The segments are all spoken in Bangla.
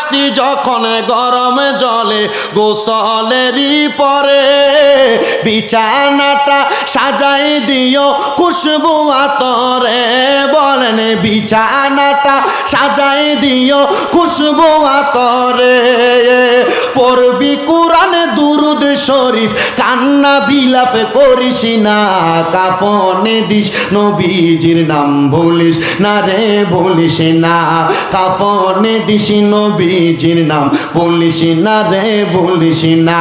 লাশটি যখন গরমে জলে গোসলেরই পরে বিছানাটা সাজাই দিও খুশবু আতরে, বলেন বিছানাটা সাজাই দিও খুশবু আতরে। পড়বি কোরআনে দুরুদ শরীফ, কান্না বিলাপ করিস না, কাফনে দিস, নবীজির নাম ভুলিস না রে বলিস না। কাফনে দিস, নবীজির নাম বলিস না রে বলিস না।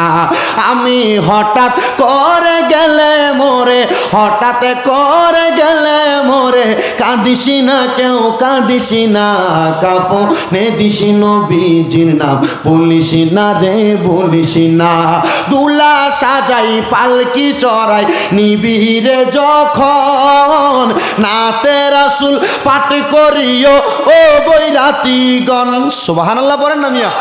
আমি হঠাৎ করে গেলে মোরে, হঠাৎ করে গেলে মোরে, কাঁদিস না কেউ, কাঁদিস না। কাফনে দিস, নবীজির নাম বলিস না রে বলিস না। দুলা সাজাই, পালকি চড়াই, নিবিড়ে যখন নাতে রাসুল পাঠ করিও, ও বৈরাতিগণ। সুবহানাল্লাহ পড়েন না মিয়া?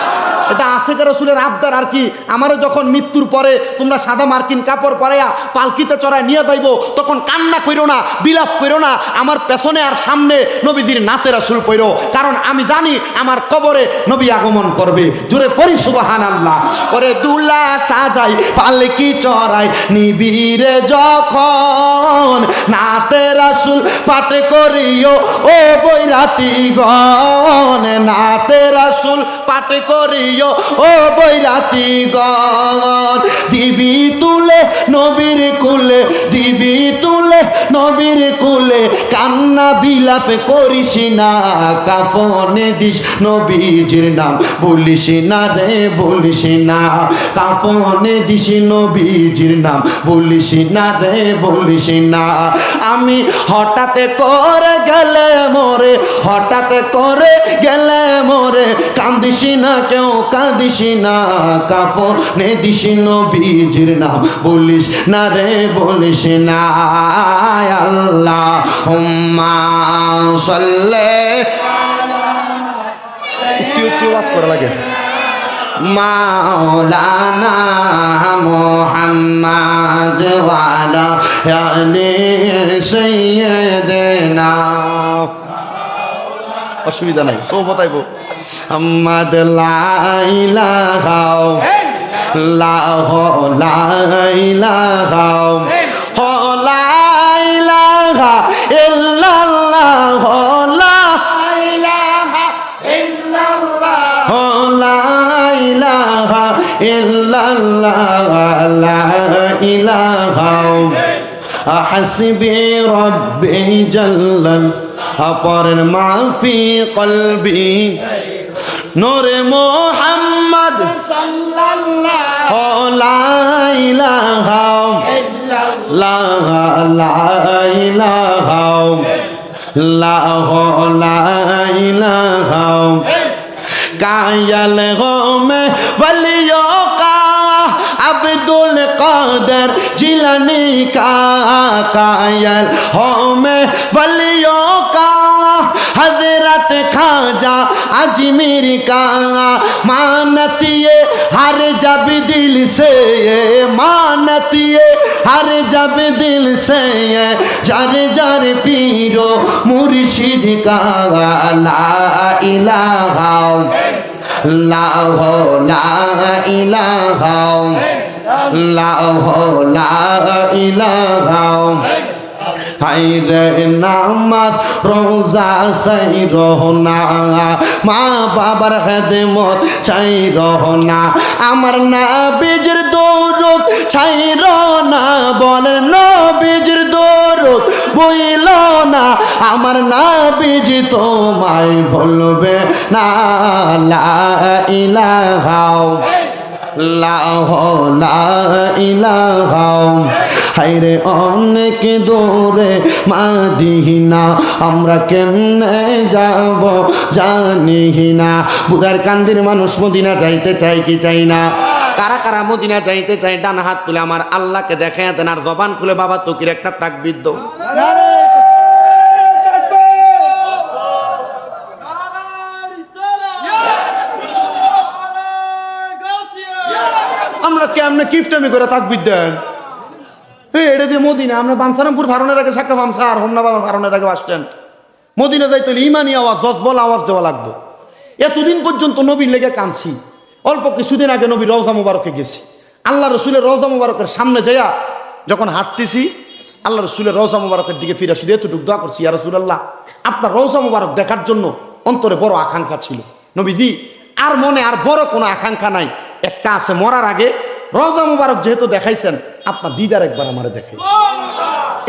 এটা আশেখ রসুলের আবদার আর কি? আমারও যখন মৃত্যুর পরে তোমরা সাদা মার্কিন কাপড় পরাইয়া পালকিতে চড়ায় নিয়ে যাইব, তখন কান্না কইরো না, বিলাপ কইরো না, আমার পেছনে আর সামনে নবীজির নাতে রাসুল পইরো। কারণ আমি জানি আমার কবরে নবী আগমন করবে। জোরে পড়ি সুবাহান আল্লাহ ওরে দুলা সাজাই, পালকি চড়াই নিবিরে যখন নাতে রাসুল পাঠ করিও, ও বৈরাতি গণ। নাতে রাসুল পাটে করিও ও বৈরাতি গণ, দিবি তুলে নবীর কুলে, দিবি তুলে নবীর কুলে, কান্না বিলাপ করিস না কাফনে দিস নবীজির নাম, বলিস না রে, বলিস না কাফনে দিস নবীজির নাম, বলিস না রে, বলিস না, আমি হঠাৎ করে গেলে মোরে, হঠাৎ করে গেলে মোরে, কান্দিস না কেউ কাঁদিস না কাফনে দিস নবীজির নাম। বলিস না রে বলিস না আল্লাহ হুম্মা সাল্লে। একটু করা লাগে? মাওলানা মোহাম্মদ ওয়ালা আলি সাইয়্যিদিনা। অসুবিধা নাই সব বতাইব। আম্মাদ লাইলাহা লাহ লাইলাহা হ লাইলাহা ইল্লাল্লাহ লা হ লাইলাহা ইল্লাল্লাহ লা ইলাহা হাসবি রব্বি জাল্লাল অপরের মাফি কলবি। নোরে মোহাম্মদ কায়াল হোমে বলিও কা আব্দুল কাদের জিলানি কা কায়াল হোমে বলি हज़रत खाजा अजमेर का मानतिए हर जब दिल से मानतिए हर जब दिल से जर जर पीरो मुर्शिद का ला इलाहा ला हो ला इलाहा ला हो ला इलाहा। ইলাহা হাইরে নামাজ, রোজা চাই রহনা মা বাবার খেদমত চাই রহনা আমার না বীজের দৌরত চাই রহনা বল নবীজের দৌরত বইল না। আমার না বীজ তোমায় বলবে না। লা ইলাহা লাহ লা ইলাহা হাইরে অনেক দূরে মাদিনা, আমরা কেমনে যাব জানি না। বুধার কান্দির মানুষ মদিনা যাইতে চাই কি চাই না? কারা কারা মদিনা যাইতে চাই ডান হাত তুলে আমার আল্লাহকে দেখে দেন আর জবান খুলে, বাবা, তকির একটা তাকবির দাও। আমরা কেমনে কিফটামি করে তাকবির দেন? এটা দিয়ে মদিনা, আমরা বানসারামপুর ফারনের আগে সাক্কা বামসা আর হোমনা বাবা আগে বাস স্ট্যান্ড। মদিনা যাইতে হলে ইমানি আওয়াজ, জজবল আওয়াজ দেওয়া লাগবে। এতদিন পর্যন্ত নবীর লেগে কাঁদছি। অল্প কিছুদিন আগে নবী রওজা মুবারকে গেছি। আল্লাহ রসুলের রওজা মুবারকের সামনে যাইয়া যখন হাঁটতেছি, আল্লাহ রসুলের রওজা মুবারকের দিকে ফিরে শুধু এতটুকু দোয়া করছি, ইয়া রসুলাল্লাহ, আপনার রওজা মুবারক দেখার জন্য অন্তরে বড় আকাঙ্ক্ষা ছিল। নবীজি, আর মনে আর বড় কোনো আকাঙ্ক্ষা নাই। একটা আছে মরার আগে। রওজা মুবারক যেহেতু দেখাইছেন আপনার দিদার একবার আমারে দেখে।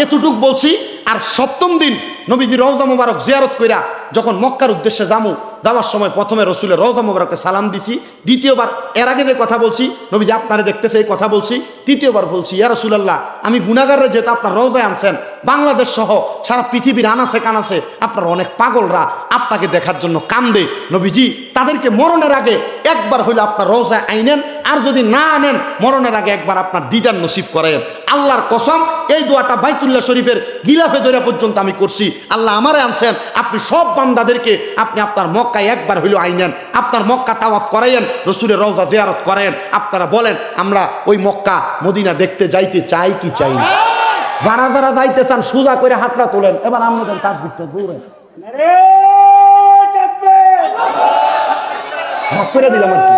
এতটুক বলছি, আর সপ্তম দিন নবীজি রওজা মুবারক জিয়ারত কইরা যখন মক্কার উদ্দেশ্যে যামু, যাওয়ার সময় প্রথমে রসুলের রওজা মুবারককে সালাম দিছি, দ্বিতীয়বার এর আগে যে কথা বলছি, নবীজি আপনারে দেখতেছে এই কথা বলছি, তৃতীয়বার বলছি, ইয়া রসুলাল্লাহ, আমি গুনাগারে যেহেতু আপনার রওজায় আনছেন, বাংলাদেশ সহ সারা পৃথিবীর আনাছে কানাছে আপনার অনেক পাগলরা আপনাকে দেখার জন্য কান্দে। নবীজি তাদেরকে মরণের আগে একবার হইলে আপনার রওজায় আইনেন, আর যদি না আনেন, মরণের আগে একবার আপনার দিদার নসিব করেন আল্লাহর কসম, এই দোয়াটা বাইতুল্লাহ শরীফের গিলাফে দৈরা পর্যন্ত আমি করছি। আল্লাহ আমারে আনছেন, আপনি সব বান্দাদেরকে আপনি আপনার মক্কায় একবার হইল আইনেন, আপনার মক্কা তাওয়াফ করাইয়েন, রসুলের রওজা জিয়ারত করেন আপনারা বলেন, আমরা ওই মক্কা মদিনা দেখতে যাইতে চাই কি চাই না? যারা যারা যাইতে চান, সোজা করে হাতটা তোলেন। এবার আমাদের তার দিকটা দৌড়েন নারে তাকবীর ভাগ করে দিলাম আর কি।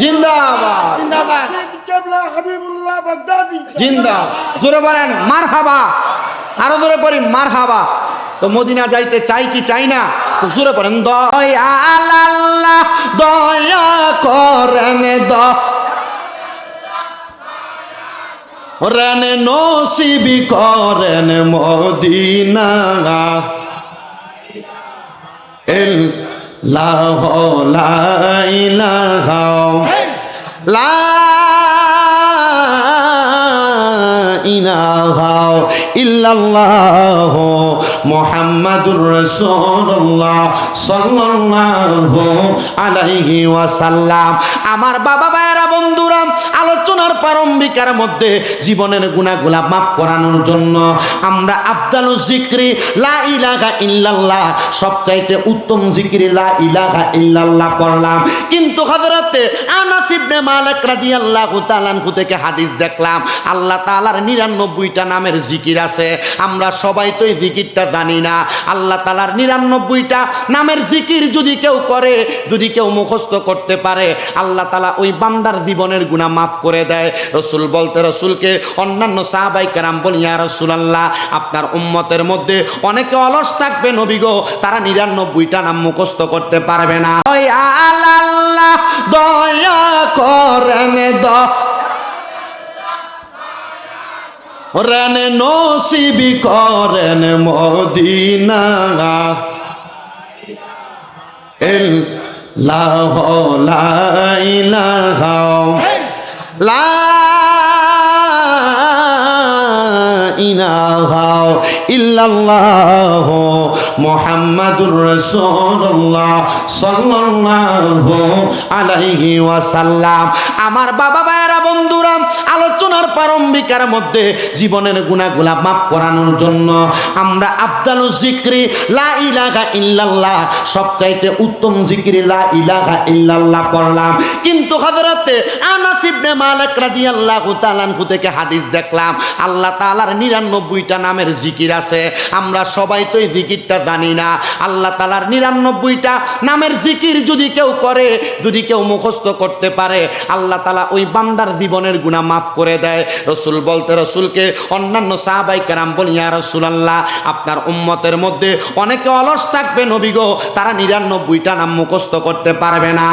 জিন্দাবাদ। আরও জোরে পড়ি মার হাবা তো মদিনা যাইতে চাই কি চাই না? জোরে পড়েন দয়াল আল্লাহ দয়া করেন দ রেন নসিবি করেন মদিনা। এল লাহ লাইলাহ লা ইলাহা। ইল্লাল্লাহ মুহাম্মাদুর রাসূলুল্লাহ সাল্লাল্লাহু আলাইহি ওয়াসাল্লাম। আমার বাবা ভাইয়েরা বন্ধুরা, আলোচনার প্রারম্ভিকার মধ্যে জীবনের গুনাহগুলা মাফ করানোর জন্য আমরা আফদালু জিকরি লা ইলাহা ইল্লাল্লাহ, সবচাইতে উত্তম জিকির লা ইলাহা ইল্লাল্লাহ পড়লাম। কিন্তু হযরতে আনাস ইবনে মালিক রাদিয়াল্লাহু তাআলা থেকে হাদিস দেখলাম, আল্লাহ তাআলার 99টা নামের জিকির আছে। আমরা সবাই তো এই জিকিরটা জানি না। আল্লাহ তাআলার 99টা নামের জিকির যদি কেউ করে, যদি কেউ মুখস্থ করতে পারে, আল্লাহ তাআলা ওই বান্দার জীবনের গুনাহ মাফ করে দেয়। রসুল বলতে রসুলকে, অন্যান্য সাহাবাই কেরাম বলি, ইয়া রাসূলুল্লাহ, আপনার উম্মতের মধ্যে অনেকে অলস থাকবে নবী গো, তারা নিরানব্বইটা নাম মুখস্থ করতে পারবে না। আল্লাহ, দয়া করেন দ রেন নসিবি করেন মদিনা। এল লাহ লাইলাহ লা ইলাহা ইল্লাল্লাহ মুহাম্মাদুর রাসূলুল্লাহ সাল্লাল্লাহু আলাইহি ওয়াসাল্লাম। আমার বাবা ভাইয়েরা বন্ধুরা আলোচনার প্রারম্ভিকার মধ্যে জীবনের গুনাহগুলা মাফ করানোর জন্য আমরা আফদালু জিকরি লা ইলাহা ইল্লাল্লাহ, সবচাইতে উত্তম জিকির লা ইলাহা ইল্লাল্লাহ পড়লাম। কিন্তু হযরতে আনাস ইবনে মালিক রাদিয়াল্লাহু তাআলা থেকে হাদিস দেখলাম, আল্লাহ তাআলার 99টা নামের জিকির আছে। আমরা সবাই তো এই জিকিরটা জানি না। আল্লাহ তাআলার 99টা নামের জিকির যদি কেউ করে, যদি কেউ মুখস্থ করতে পারে, আল্লাহ তাআলা ওই বান্দার জীবনের গুনাহ মাফ করে দেয় রসুল বলতে রসুলকে, অন্যান্য সাহাবাই কেরাম বলি, ইয়া আল্লাহ আপনার উম্মতের মধ্যে অনেকে অলস থাকবে নবীগ তারা নিরানব্বইটা নাম মুখস্থ করতে পারবে না।